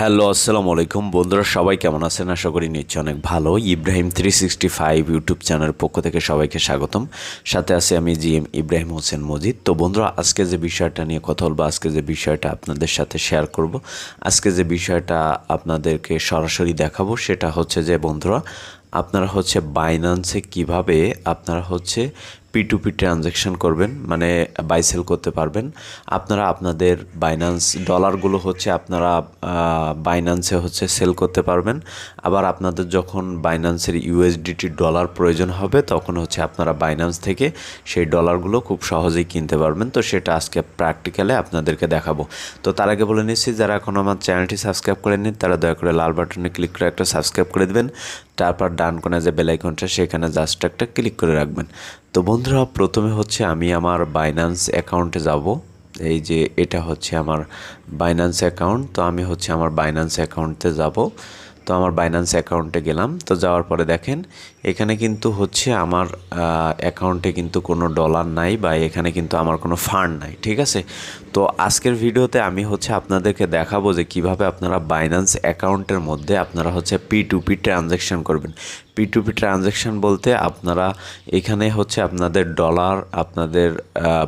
Hello, আসসালামু আলাইকুম। বন্ধুরা, সবাই কেমন আছেন? আশা করি নিশ্চয় অনেক ভালো। Ibrahim three sixty five YouTube চ্যানেলের পক্ষ থেকে সবাইকে স্বাগতম। সাথে আছে আমি জি এম ইব্রাহিম হোসেন মজিদ। তো বন্ধুরা, আজকে যে বিষয়টা নিয়ে কথা বলব, আজকে যে বিষয়টা আপনাদের সাথে শেয়ার করব, আজকে যে বিষয়টা আপনাদেরকে সরাসরি দেখাবো, সেটা হচ্ছে যে বন্ধুরা, আপনারা হচ্ছে বাইনান্সে কীভাবে আপনারা হচ্ছে পি টু পি ট্রানজ্যাকশন করবেন মানে বাই সেল করতে পারবেন। আপনারা আপনাদের বাইনান্স ডলারগুলো হচ্ছে আপনারা বাইনান্সে হচ্ছে সেল করতে পারবেন। আবার আপনাদের যখন বাইনান্সের ইউএসডিটি ডলার প্রয়োজন হবে, তখন হচ্ছে আপনারা বাইনান্স থেকে সেই ডলারগুলো খুব সহজেই কিনতে পারবেন। তো সেটা আজকে প্র্যাকটিক্যালে আপনাদেরকে দেখাবো। তো তার আগে বলে নিচ্ছি, যারা এখন আমার চ্যানেলটি সাবস্ক্রাইব করেননি, তারা দয়া করে লাল বাটনে ক্লিক করে একটা সাবস্ক্রাইব করে দেবেন। তারপর ডান কোণে যে বেলাইকনটা সেখানে জাস্ট একটা ক্লিক করে রাখবেন। তো বন্ধুরা, প্রথমে হচ্ছে আমি আমার বাইন্যান্স অ্যাকাউন্টে যাব। এই যে এটা হচ্ছে আমার বাইন্যান্স অ্যাকাউন্ট তো আমি হচ্ছে আমার বাইন্যান্স অ্যাকাউন্টে যাব। তো আমার বাইন্যান্স অ্যাকাউন্টে গেলাম। তো যাওয়ার পরে দেখেন এখানে কিন্তু হচ্ছে আমার অ্যাকাউন্টে কিন্তু কোনো ডলার নাই বা এখানে কিন্তু আমার কোনো ফান্ড নাই, ঠিক আছে? তো আজকের ভিডিওতে আমি হচ্ছে আপনাদেরকে দেখাবো যে কীভাবে আপনারা বাইন্যান্স অ্যাকাউন্টের মধ্যে আপনারা হচ্ছে পি টু পি ট্রানজ্যাকশন করবেন। পি টু পি ট্রানজ্যাকশন বলতে আপনারা এখানে হচ্ছে আপনাদের ডলার আপনাদের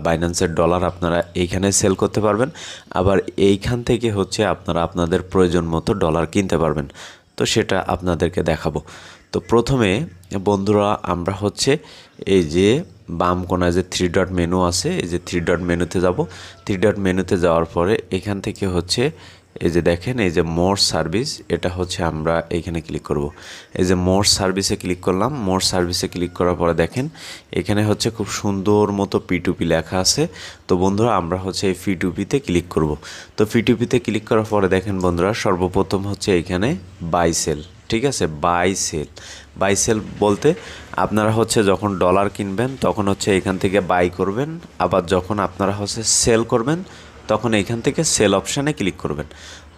বাইন্যান্সের ডলার আপনারা এইখানে সেল করতে পারবেন। আবার এইখান থেকে হচ্ছে আপনারা আপনাদের প্রয়োজন মতো ডলার কিনতে পারবেন। তো সেটা আপনাদেরকে দেখাবো। তো প্রথমে বন্ধুরা, আমরা হচ্ছে এই যে বাম কোনায় যে থ্রি ডট মেনু আছে, এই যে থ্রি ডট মেনুতে যাব। থ্রি ডট মেনুতে যাওয়ার পরে এখান থেকে হচ্ছে এই যে দেখেন, এই যে মোর সার্ভিস এটা হচ্ছে আমরা এইখানে ক্লিক করব। এই যে মোর সার্ভিসে ক্লিক করলাম মোর সার্ভিসে ক্লিক করার পরে দেখেন, এখানে হচ্ছে খুব সুন্দর মতো পিটুপি লেখা আছে। তো বন্ধুরা, আমরা হচ্ছে এই ফিটুপিতে ক্লিক করব। তো ফিটুপিতে ক্লিক করার পরে দেখেন বন্ধুরা, সর্বপ্রথম হচ্ছে এখানে বাই সেল ঠিক আছে? বাই সেল বাই সেল বলতে আপনারা হচ্ছে যখন ডলার কিনবেন, তখন হচ্ছে এখান থেকে বাই করবেন। আবার যখন আপনারা হচ্ছে সেল করবেন, তখন এখান থেকে সেল অপশানে ক্লিক করবেন।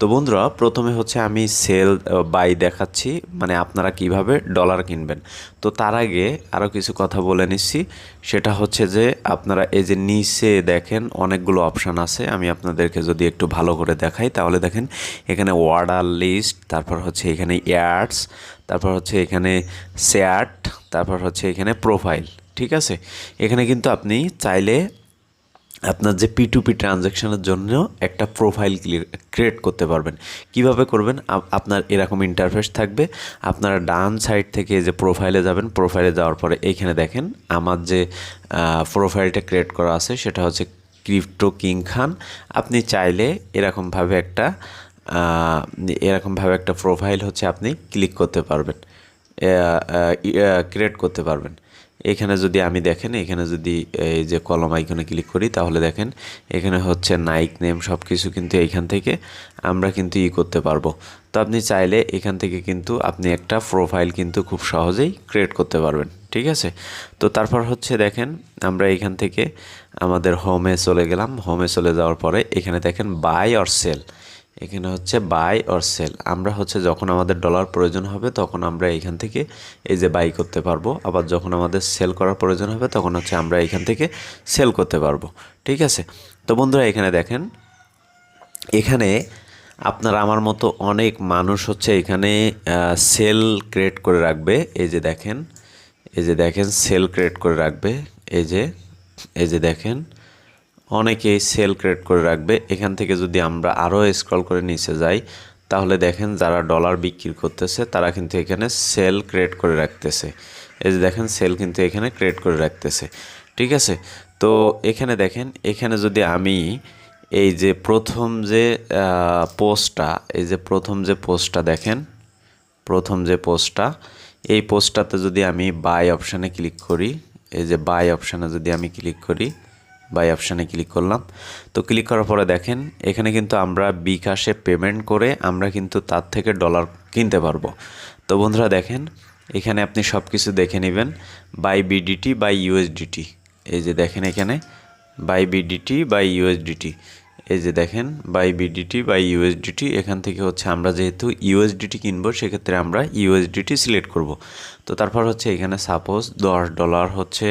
তো বন্ধুরা, প্রথমে হচ্ছে আমি সেল বাই দেখাচ্ছি মানে আপনারা কীভাবে ডলার কিনবেন। তো তার আগে আরও কিছু কথা বলে নিচ্ছি। সেটা হচ্ছে যে, আপনারা এই যে নিচে দেখেন, অনেকগুলো অপশান আছে। আমি আপনাদেরকে যদি একটু ভালো করে দেখাই, তাহলে দেখেন, এখানে ওয়ার্ডার লিস্ট তারপর হচ্ছে এখানে অ্যাডস তারপর হচ্ছে এখানে শেয়ার্ট তারপর হচ্ছে এখানে প্রোফাইল ঠিক আছে? এখানে কিন্তু আপনি চাইলে আপনার যে পি টু পি ট্রানজ্যাকশনের জন্য একটা প্রোফাইল ক্রিয়েট করতে পারবেন। কীভাবে করবেন? আপনার এরকম ইন্টারফেস থাকবে। আপনারা ডান সাইড থেকে যে প্রোফাইলে যাবেন প্রোফাইলে যাওয়ার পরে এইখানে দেখেন, আমার যে প্রোফাইলটা ক্রিয়েট করা আছে, সেটা হচ্ছে ক্রিপ্টো কিং খান আপনি চাইলে এরকমভাবে একটা এরকমভাবে একটা প্রোফাইল হচ্ছে আপনি ক্লিক করতে পারবেন। ক্রিয়েট করতে পারবেন। এখানে যদি আমি দেখেন, এখানে যদি এই যে কলম আইকনে ক্লিক করি, তাহলে দেখেন এখানে হচ্ছে নাইক নেম সব কিছু কিন্তু এইখান থেকে আমরা কিন্তু ই করতে পারব। তো আপনি চাইলে এখান থেকে কিন্তু আপনি একটা প্রোফাইল কিন্তু খুব সহজেই ক্রিয়েট করতে পারবেন, ঠিক আছে? তো তারপর হচ্ছে দেখেন, আমরা এখান থেকে আমাদের হোমে চলে গেলাম। হোমে চলে যাওয়ার পরে এখানে দেখেন বাই অর সেল এখানে হচ্ছে বাই অর সেল আমরা হচ্ছে যখন আমাদের ডলার প্রয়োজন হবে, তখন আমরা এখান থেকে এই যে বাই করতে পারব। আবার যখন আমাদের সেল করার প্রয়োজন হবে, তখন হচ্ছে আমরা এখান থেকে সেল করতে পারব। ঠিক আছে? তো বন্ধুরা, এখানে দেখেন, এখানে আপনার আমার মতো অনেক মানুষ হচ্ছে এখানে সেল ক্রিয়েট করে রাখবে। এই যে দেখেন, এই যে দেখেন সেল ক্রিয়েট করে রাখবে। এই যে এই যে দেখেন অনেকেই সেল ক্রিয়েট করে রাখবে। এখান থেকে যদি আমরা আরও স্ক্রল করে নিচে যাই, তাহলে দেখেন যারা ডলার বিক্রি করতেছে, তারা কিন্তু এখানে সেল ক্রিয়েট করে রাখতেছে। এই যে দেখেন, সেল কিন্তু এখানে ক্রিয়েট করে রাখতেছে। ঠিক আছে? তো এখানে দেখেন, এখানে যদি আমি এই যে প্রথম যে পোস্টটা, এই যে প্রথম যে পোস্টটা দেখেন, প্রথম যে পোস্টটা, এই পোস্টটাতে যদি আমি বাই অপশানে ক্লিক করি, এই যে বাই অপশানে যদি আমি ক্লিক করি বাই অপশানে ক্লিক করলাম। তো ক্লিক করার পরে দেখেন, এখানে কিন্তু আমরা বিকাশে পেমেন্ট করে আমরা কিন্তু তার থেকে ডলার কিনতে পারব। তো বন্ধুরা দেখেন, এখানে আপনি সব কিছু দেখে নেবেন। Buy BDT, buy USDT. এই যে দেখেন এখানে, বাই বিডিটি, বাই ইউএসডিটি। এই যে দেখেন বাই বিডিটি বাই ইউএসডিটি এখান থেকে হচ্ছে আমরা যেহেতু ইউএসডিটি কিনবো, সেক্ষেত্রে আমরা ইউএসডিটি সিলেক্ট করব। তো তারপর হচ্ছে এখানে সাপোজ দশ ডলার হচ্ছে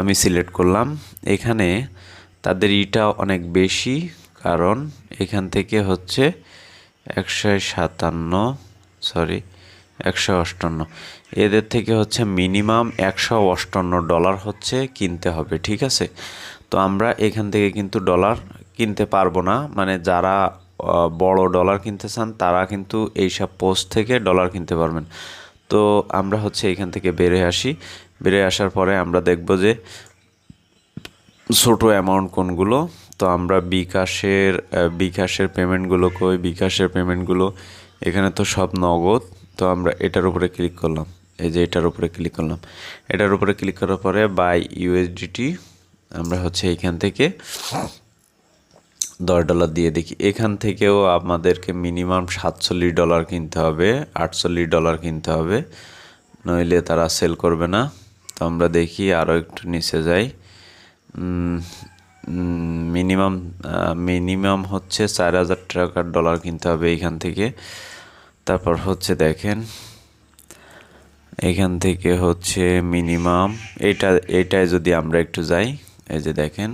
আমি সিলেক্ট করলাম। এখানে তাদের ইটা অনেক বেশি, কারণ এখান থেকে হচ্ছে একশো সাতান্ন সরি একশো অষ্টান্ন। এদের থেকে হচ্ছে মিনিমাম একশো অষ্টান্ন ডলার হচ্ছে কিনতে হবে, ঠিক আছে? তো আমরা এখান থেকে কিন্তু ডলার কিনতে পারব না। মানে যারা বড় ডলার কিনতে চান, তারা কিন্তু এইসব পোস্ট থেকে ডলার কিনতে পারবেন। তো আমরা হচ্ছে এখান থেকে বেরে আসি। বেরে আসার পরে আমরা দেখব যে ছোটো অ্যামাউন্ট কোনগুলো। তো আমরা বিকাশের বিকাশের পেমেন্টগুলো কই? বিকাশের পেমেন্টগুলো এখানে তো সব নগদ। তো আমরা এটার উপরে ক্লিক করলাম। এই যে এটার উপরে ক্লিক করলাম। এটার উপরে ক্লিক করার পরে বাই ইউএসডিটি আমরা হচ্ছে এখান থেকে দশ ডলার দিয়ে দেখি। এখান থেকেও আমাদেরকে মিনিমাম সাতচল্লিশ ডলার কিনতে হবে, আটচল্লিশ ডলার কিনতে হবে। নইলে তারা সেল করবে না। তো আমরা দেখি আরও একটু নিচে যাই। মিনিমাম মিনিমাম হচ্ছে চার হাজার টাকার ডলার কিনতে হবে এইখান থেকে। তারপর হচ্ছে দেখেন, এখান থেকে হচ্ছে মিনিমাম এইটা এইটায় যদি আমরা একটু যাই, এই যে দেখেন।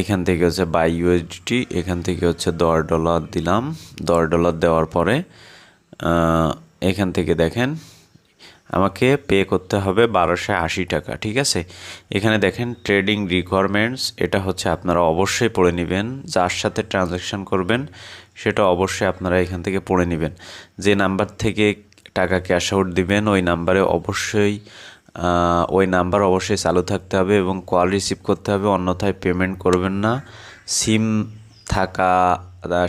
এখান থেকে হচ্ছে বাই ইউএসডিটি এখান থেকে হচ্ছে দশ ডলার দিলাম। দশ ডলার দেওয়ার পরে এখান থেকে দেখেন, আমাকে পে করতে হবে বারোশো আশি টাকা, ঠিক আছে? এখানে দেখেন ট্রেডিং রিকোয়ারমেন্টস এটা হচ্ছে আপনারা অবশ্যই পড়ে নেবেন। যার সাথে ট্রানজ্যাকশন করবেন, সেটা অবশ্যই আপনারা এখান থেকে পড়ে নেবেন। যে নাম্বার থেকে টাকা ক্যাশ আউট দিবেন, ওই নাম্বারে অবশ্যই ওই নাম্বার অবশ্যই চালু থাকতে হবে এবং কল রিসিভ করতে হবে, অন্যথায় পেমেন্ট করবেন না। সিম থাকা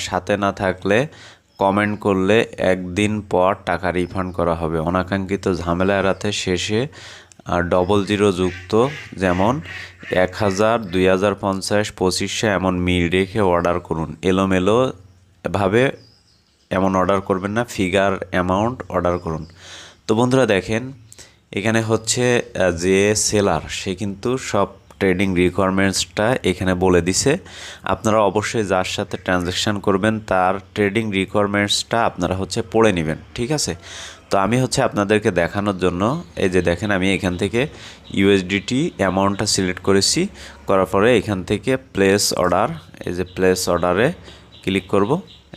সাথে না থাকলে কমেন্ট করলে একদিন পর টাকা রিফান্ড করা হবে। অনাকাঙ্ক্ষিত ঝামেলা এড়াতে শেষে ডবল জিরো যুক্ত, যেমন এক হাজার, দুই হাজার পঞ্চাশ, পঁচিশশো এমন মিল রেখে অর্ডার করুন। এলোমেলো ভাবে এমন অর্ডার করবেন না, ফিগার অ্যামাউন্ট অর্ডার করুন। তো বন্ধুরা দেখেন এখানে হচ্ছে যে সেলার সে কিন্তু সব ট্রেডিং রিকোয়ারমেন্টসটা এখানে বলে দিছে। আপনারা অবশ্যই যার সাথে ট্রানজ্যাকশান করবেন, তার ট্রেডিং রিকোয়ারমেন্টসটা আপনারা হচ্ছে পড়ে নেবেন, ঠিক আছে? তো আমি হচ্ছে আপনাদেরকে দেখানোর জন্য, এই যে দেখেন, আমি এখান থেকে ইউএসডিটি অ্যামাউন্টটা সিলেক্ট করেছি। করার পরে এখান থেকে প্লেস অর্ডার এই যে প্লেস অর্ডারে ক্লিক করব,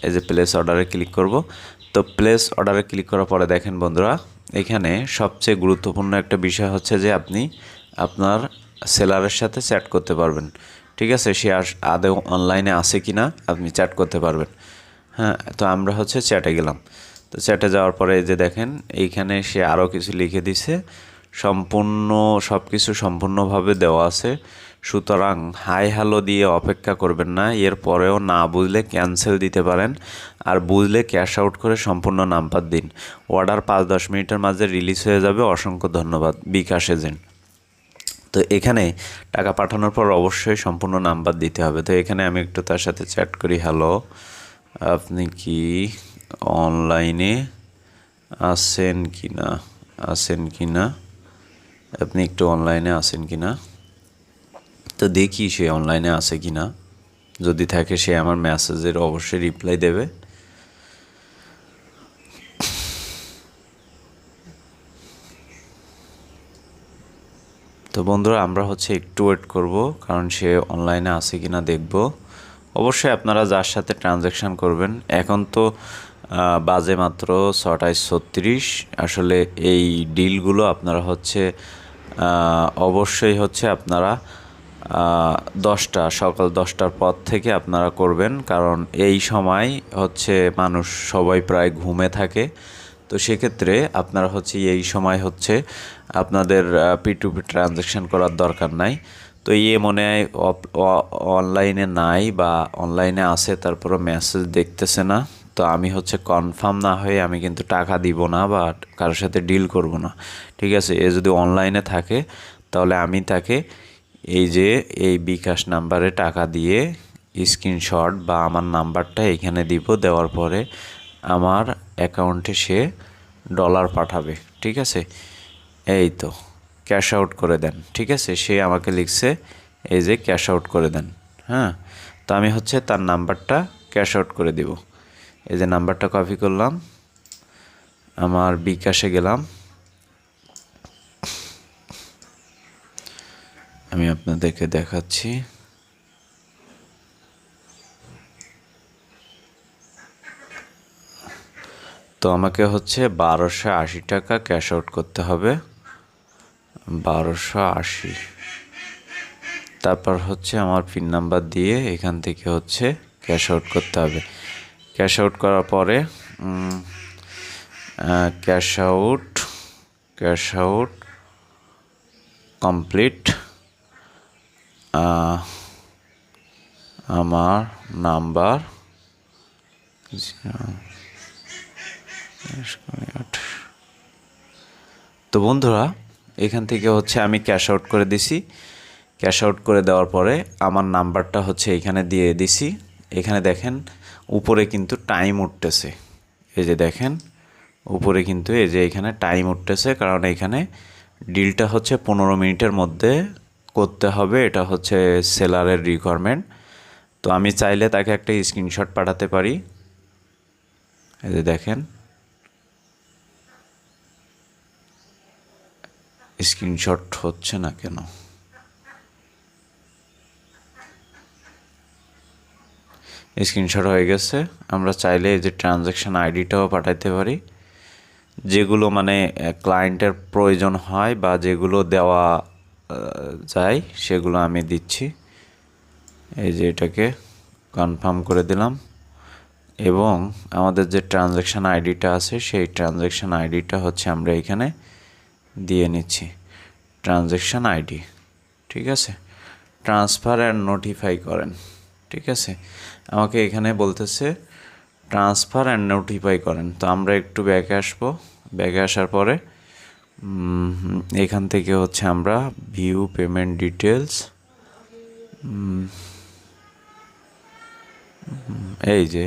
এই যে প্লেস অর্ডারে ক্লিক করব। তো প্লেস অর্ডারে ক্লিক করার পরে দেখেন বন্ধুরা এখানে সবচেয়ে গুরুত্বপূর্ণ একটা বিষয় হচ্ছে যে আপনি আপনার সেলারের সাথে চ্যাট করতে পারবেন। ঠিক আছে? সে আদৌ অনলাইনে আছে কি না আপনি চ্যাট করতে পারবেন। হ্যাঁ তো আমরা হচ্ছে চ্যাটে গেলাম। তো চ্যাটে যাওয়ার পরে যে দেখেন, এইখানে সে আরও কিছু লিখে দিছে। সম্পূর্ণ সব কিছু সম্পূর্ণভাবে দেওয়া আছে। সুতরাং হাই হ্যালো দিয়ে অপেক্ষা করবেন না, এর পরেও না বুঝলে ক্যান্সেল দিতে পারেন, আর বুঝলে ক্যাশ আউট করে সম্পূর্ণ নাম্বার দিন। অর্ডার পাঁচ দশ মিনিটের মাঝে রিলিজ হয়ে যাবে, অসংখ্য ধন্যবাদ, বিকাশ এজেন্ট। তো এখানে টাকা পাঠানোর পর অবশ্যই সম্পূর্ণ নাম্বার দিতে হবে। তো এখানে আমি একটু তার সাথে চ্যাট করি, হ্যালো, আপনি কি অনলাইনে আছেন কি না আছেন কি না আপনি একটু অনলাইনে আছেন কি না তো দেখি সে অনলাইনে আছে কি না যদি থাকে, সে আমার মেসেজের অবশ্যই রিপ্লাই দেবে। তো বন্ধুরা, আমরা হচ্ছে একটু ওয়েট করব, কারণ সে অনলাইনে আছে কি দেখব। অবশ্যই আপনারা যার সাথে ট্রানজ্যাকশান করবেন, এখন তো বাজে মাত্র ছটায় ছত্রিশ। আসলে এই ডিলগুলো আপনারা হচ্ছে অবশ্যই হচ্ছে আপনারা দশটা, সকাল দশটার পর থেকে আপনারা করবেন, কারণ এই সময় হচ্ছে মানুষ সবাই প্রায় ঘুমে থাকে। তো সেক্ষেত্রে আপনারা হচ্ছে এই সময় হচ্ছে আপনাদের পি টু পি ট্রানজ্যাকশান করার দরকার নাই। তো ইয়ে মনে হয় অনলাইনে নাই বা অনলাইনে আছে তারপরে মেসেজ দেখতেছে না। তো আমি হচ্ছে কনফার্ম না হয়ে আমি কিন্তু টাকা দিব না বা কারোর সাথে ডিল করব না। ঠিক আছে, এ যদি অনলাইনে থাকে, তাহলে আমি তাকে এই যে, এই বিকাশ নাম্বারে টাকা দিয়ে স্ক্রিনশট বা আমার নাম্বারটা এখানে দিব, দেওয়ার পরে আমার অ্যাকাউন্টে সে ডলার পাঠাবে, ঠিক আছে? এই তো, ক্যাশ আউট করে দেন, ঠিক আছে? সে আমাকে লিখছে, এই যে ক্যাশ আউট করে দেন হ্যাঁ? তো আমি হচ্ছে তার নাম্বারটা ক্যাশ আউট করে দেব। এই যে নাম্বারটা কপি করলাম, আমার বিকাশে গেলাম আমি আপনাদেরকে দেখাচ্ছি। তো আমাকে হচ্ছে বারোশো আশি টাকা ক্যাশ আউট করতে হবে। বারোশো আশি। তারপর হচ্ছে আমার পিন নাম্বার দিয়ে এখান থেকে হচ্ছে ক্যাশ আউট করতে হবে। ক্যাশ আউট করার পরে cash out cash out complete. আমার নাম্বার তো বন্ধুরা, এখান থেকে হচ্ছে আমি ক্যাশ আউট করে দিছি। ক্যাশ আউট করে দেওয়ার পরে আমার নাম্বারটা হচ্ছে এখানে দিয়ে দিছি। এখানে দেখেন, উপরে কিন্তু টাইম উঠতেছে। এই যে দেখেন, উপরে কিন্তু এই যে এখানে টাইম উঠতেছে, কারণ এখানে ডিলটা হচ্ছে পনেরো মিনিটের মধ্যে করতে হবে। এটা হচ্ছে সেলারের রিকোয়ারমেন্ট তো আমি চাইলে তাকে একটা স্ক্রিনশট পাঠাতে পারি। এই যে দেখেন। স্ক্রিনশট হচ্ছে না কেন? স্ক্রিনশট হয়ে গেছে। আমরা চাইলে এই যে ট্রানজ্যাকশান আইডিটাও পাঠাইতে পারি। যেগুলো মানে ক্লায়েন্টের প্রয়োজন হয় বা যেগুলো দেওয়া যায়, সেগুলো আমি দিচ্ছি। এই যে এটাকে কনফার্ম করে দিলাম। এবং আমাদের যে ট্রানজ্যাকশান আইডিটা আছে, সেই ট্রানজ্যাকশান আইডিটা হচ্ছে আমরা এখানে দিয়ে নিচ্ছি। ট্রানজ্যাকশান আইডি ঠিক আছে? ট্রান্সফার অ্যান্ড নোটিফাই করেন, ঠিক আছে? আমাকে এখানে বলতেছে ট্রান্সফার অ্যান্ড নোটিফাই করেন। তো আমরা একটু ব্যাকে আসব। ব্যাকে আসার পরে এখান থেকে হচ্ছে আমরা ভিউ পেমেন্ট ডিটেলস এই যে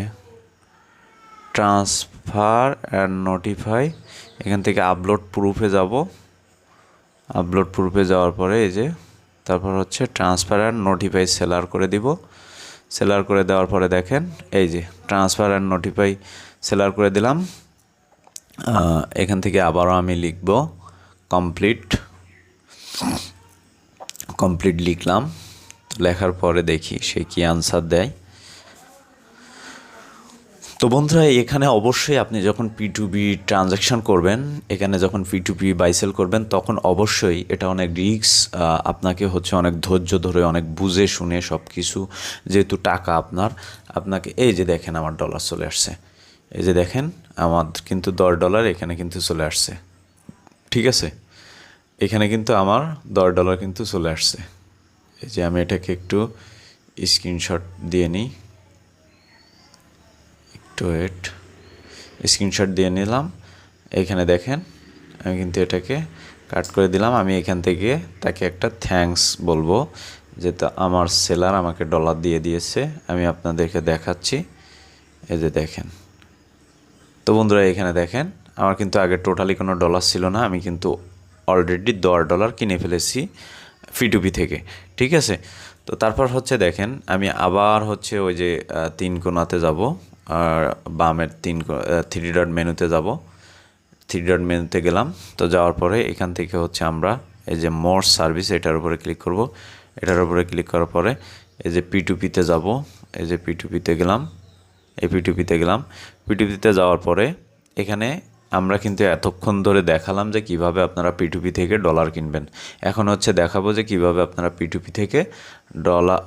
ট্রান্সফার অ্যান্ড নোটিফাই এখান থেকে আপলোড প্রুফে যাব। আপলোড প্রুফে যাওয়ার পরে এই যে, তারপর হচ্ছে ট্রান্সফার অ্যান্ড নোটিফাই সেলার করে দিব। সেলার করে দেওয়ার পরে দেখেন, এই যে ট্রান্সফার অ্যান্ড নোটিফাই সেলার করে দিলাম। এখান থেকে আবারও আমি লিখব কমপ্লিট কমপ্লিট লিখলাম। লেখার পরে দেখি সে কি আনসার দেয়। তো বন্ধুরা, এখানে অবশ্যই আপনি যখন পি টু বি ট্রানজ্যাকশান করবেন, এখানে যখন পি টু পি বাইসেল করবেন, তখন অবশ্যই এটা অনেক রিক্স আপনাকে হচ্ছে অনেক ধৈর্য ধরে, অনেক বুঝে শুনে সব কিছু যেহেতু টাকা আপনার, আপনাকে, এই যে দেখেন আমার ডলার চলে আসছে। এই যে দেখেন, আমার কিন্তু দশ ডলার এখানে কিন্তু চলে আসছে। ঠিক আছে? এখানে কিন্তু আমার দশ ডলার কিন্তু চলে আসছে। এই যে আমি এটাকে একটু স্ক্রিনশট দিয়ে নিই। একটু ওয়েট স্ক্রিনশট দিয়ে নিলাম। এখানে দেখেন, আমি কিন্তু এটাকে কাট করে দিলাম। আমি এখান থেকে তাকে একটা থ্যাঙ্কস বলব, যে তো আমার সেলার আমাকে ডলার দিয়ে দিয়েছে। আমি আপনাদেরকে দেখাচ্ছি। এই যে দেখেন। তো বন্ধুরা, এখানে দেখেন, আমার কিন্তু আগে টোটালি কোনো ডলার ছিল না। আমি কিন্তু অলরেডি দশ ডলার কিনে ফেলেছি ফিটুপি থেকে। ঠিক আছে? তো তারপর হচ্ছে দেখেন, আমি আবার হচ্ছে ওই যে তিন কোনাতে যাব। আর বামের তিন থ্রি ডট মেনুতে যাব। থ্রি ডট মেনুতে গেলাম। তো যাওয়ার পরে এখান থেকে হচ্ছে আমরা এই যে মোর সার্ভিস এটার উপরে ক্লিক করব। এটার উপরে ক্লিক করার পরে এই যে পিটুপিতে যাব। এই যে পিটুপিতে গেলাম। এই পিটুপিতে গেলাম। পিটুপিতে যাওয়ার পরে এখানে আমরা কিন্তু এতক্ষণ ধরে দেখালাম যে কীভাবে আপনারা পিটুপি থেকে ডলার কিনবেন। এখন হচ্ছে দেখাবো যে কীভাবে আপনারা পিটুপি থেকে ডলার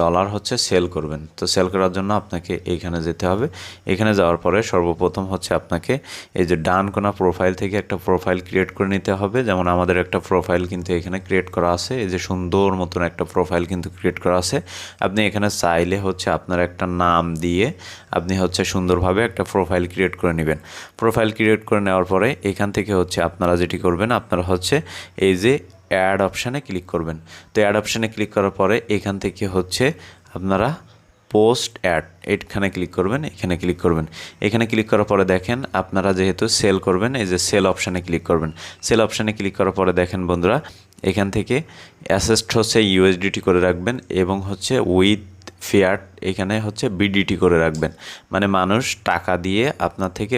ডলার হচ্ছে সেল করবেন। তো সেল করার জন্য আপনাকে এইখানে যেতে হবে। এখানে যাওয়ার পরে সর্বপ্রথম হচ্ছে আপনাকে এই যে ডান কোনা প্রোফাইল থেকে একটা প্রোফাইল ক্রিয়েট করে নিতে হবে। যেমন আমাদের একটা প্রোফাইল কিন্তু এখানে ক্রিয়েট করা আছে। এই যে সুন্দর মতন একটা প্রোফাইল কিন্তু ক্রিয়েট করা আছে। আপনি এখানে চাইলে হচ্ছে আপনার একটা নাম দিয়ে আপনি হচ্ছে সুন্দরভাবে একটা প্রোফাইল ক্রিয়েট করে নেবেন। প্রোফাইল ক্রিয়েট করে নেওয়ার পরে এখান থেকে হচ্ছে আপনারা যেটি করবেন, আপনারা হচ্ছে এই যে অ্যাড অপশানে ক্লিক করবেন। তো অ্যাড অপশানে ক্লিক করার পরে এখান থেকে হচ্ছে আপনারা পোস্ট অ্যাড এখানে ক্লিক করবেন, এখানে ক্লিক করবেন। এখানে ক্লিক করার পরে দেখেন আপনারা যেহেতু সেল করবেন, এই যে সেল অপশানে ক্লিক করবেন। সেল অপশানে ক্লিক করার পরে দেখেন বন্ধুরা, এখান থেকে অ্যাসেস্ট হচ্ছে ইউএসডিটি করে রাখবেন এবং হচ্ছে উইথ ফেয়ার এখানে হচ্ছে বিডিটি করে রাখবেন। মানে মানুষ টাকা দিয়ে আপনার থেকে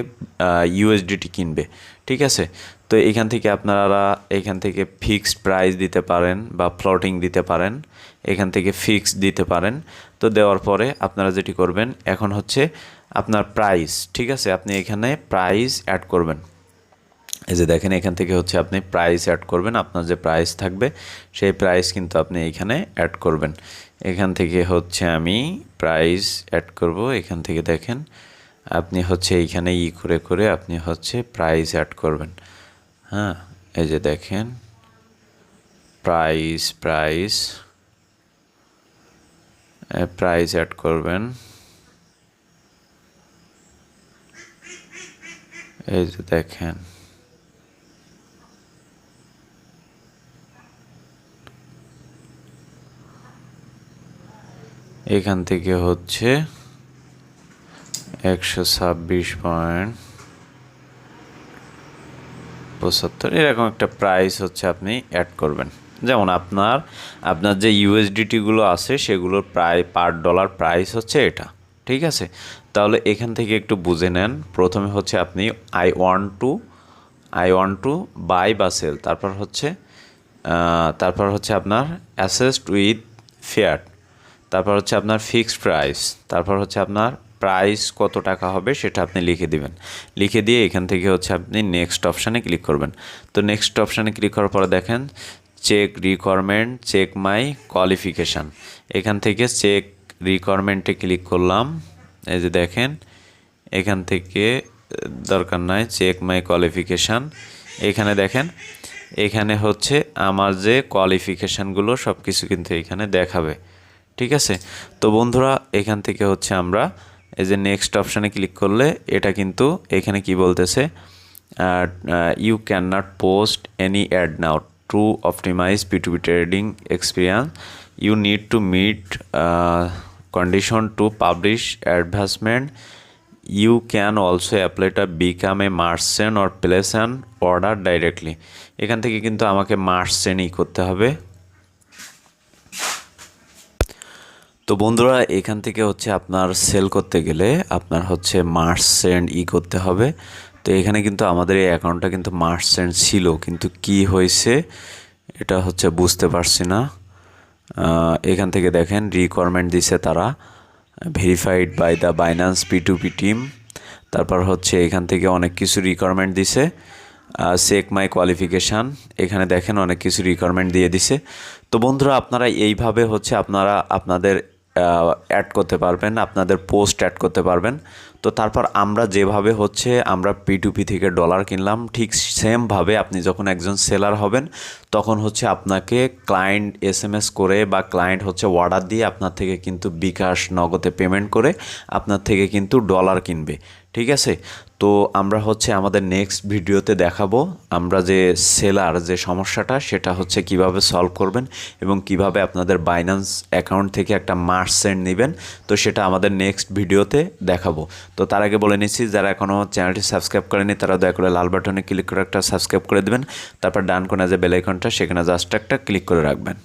ইউএসডিটি কিনবে, ঠিক আছে? তো এখান থেকে আপনারা এখান থেকে ফিক্সড প্রাইস দিতে পারেন বা ফ্লোটিং দিতে পারেন, এখান থেকে ফিক্সড দিতে পারেন। তো দেওয়ার পরে আপনারা যেটি করবেন, এখন হচ্ছে আপনার প্রাইস ঠিক আছে? আপনি এখানে প্রাইস অ্যাড করবেন। এই যে দেখেন, এখান থেকে হচ্ছে আপনি প্রাইস অ্যাড করবেন, আপনার যে প্রাইস থাকবে, সেই প্রাইস কিন্তু আপনি এখানে অ্যাড করবেন। এখান থেকে হচ্ছে আমি প্রাইস অ্যাড করব। এখান থেকে দেখেন, আপনি হচ্ছে এইখানে ই করে করে আপনি হচ্ছে প্রাইস অ্যাড করবেন। হ্যাঁ এই যে দেখেন প্রাইস প্রাইস প্রাইস অ্যাড করবেন। এই যে দেখেন এখান থেকে হচ্ছে একশো ছাব্বিশ পয়েন্ট পঁচাত্তর। এরকম একটা প্রাইস হচ্ছে আপনি অ্যাড করবেন। যেমন আপনার আপনার যে ইউএসডিটিগুলো আছে, সেগুলোর প্রায় পার ডলার প্রাইস হচ্ছে এটা। ঠিক আছে? তাহলে এখান থেকে একটু বুঝে নেন। প্রথমে হচ্ছে আপনি I one two I one two buy বা সেল তারপর হচ্ছে তারপর হচ্ছে আপনার অ্যাসেসড উইথ ফেয়ার তারপর হচ্ছে আপনার ফিক্সড প্রাইস তারপর হচ্ছে আপনার প্রাইস কত টাকা হবে সেটা আপনি লিখে দিবেন। লিখে দিয়ে এখান থেকে হচ্ছে আপনি নেক্সট অপশানে ক্লিক করবেন। তো নেক্সট অপশানে ক্লিক করার পরে দেখেন check requirement check my qualification এখান থেকে চেক রিকোয়ারমেন্টে ক্লিক করলাম। এই যে দেখেন, এখান থেকে দরকার নাই চেক মাই কোয়ালিফিকেশান এখানে দেখেন, এখানে হচ্ছে আমার যে কোয়ালিফিকেশানগুলো সব কিছু কিন্তু এখানে দেখাবে। ঠিক আছে? তো বন্ধুরা, এখান থেকে হচ্ছে আমরা এই যে নেক্সট অপশানে ক্লিক করলে এটা কিন্তু এখানে কি বলতেছে? You can not post any ad now to optimise P to B trading experience you need to meet condition to publish advertisement you can also apply to become a merchant or place an order directly এখান থেকে কিন্তু আমাকে মার্সেনই করতে হবে। তো বন্ধুরা, এখান থেকে হচ্ছে আপনার সেল করতে গেলে আপনার হচ্ছে মার্চ সেন্ড ই করতে হবে। তো এখানে কিন্তু আমাদের এই অ্যাকাউন্টটা কিন্তু মার্চ সেন্ড ছিল, কিন্তু কি হয়েছে এটা হচ্ছে বুঝতে পারছি না। এখান থেকে দেখেন রিকোয়ারমেন্ট দিছে তারা verified by the Binance P to P team তারপর হচ্ছে এখান থেকে অনেক কিছু রিকোয়ারমেন্ট দিছে। চেক মাই কোয়ালিফিকেশান এখানে দেখেন অনেক কিছু রিকোয়ারমেন্ট দিয়ে দিছে। তো বন্ধুরা, আপনারা এইভাবে হচ্ছে আপনারা, আপনাদের অ্যাড করতে পারবেন, আপনাদের পোস্ট অ্যাড করতে পারবেন। তো তারপর আমরা যেভাবে হচ্ছে, আমরা পিটুপি থেকে ডলার কিনলাম, ঠিক সেমভাবে আপনি যখন একজন সেলার হবেন, তখন হচ্ছে আপনাকে ক্লায়েন্ট এস এম এস করে বা ক্লায়েন্ট হচ্ছে অর্ডার দিয়ে আপনার থেকে কিন্তু বিকাশ নগদে পেমেন্ট করে আপনার থেকে কিন্তু ডলার কিনবে। ঠিক আছে? তো আমরা হচ্ছে আমাদের নেক্সট ভিডিওতে দেখাবো আমরা যে সেলার যে সমস্যাটা, সেটা হচ্ছে কীভাবে সলভ করবেন এবং কীভাবে আপনাদের বাইন্যান্স অ্যাকাউন্ট থেকে একটা মার্সেন্ট নেবেন। তো সেটা আমাদের নেক্সট ভিডিওতে দেখাবো। তো তার আগে বলে নিচ্ছি, যারা এখনও চ্যানেলটি সাবস্ক্রাইব করেনি তারা দয়া করে লাল বাটনে ক্লিক করে একটা সাবস্ক্রাইব করে দেবেন। তারপর ডান কোণে যে বেলাইকনটা সেখানে জাস্ট একটা ক্লিক করে রাখবেন।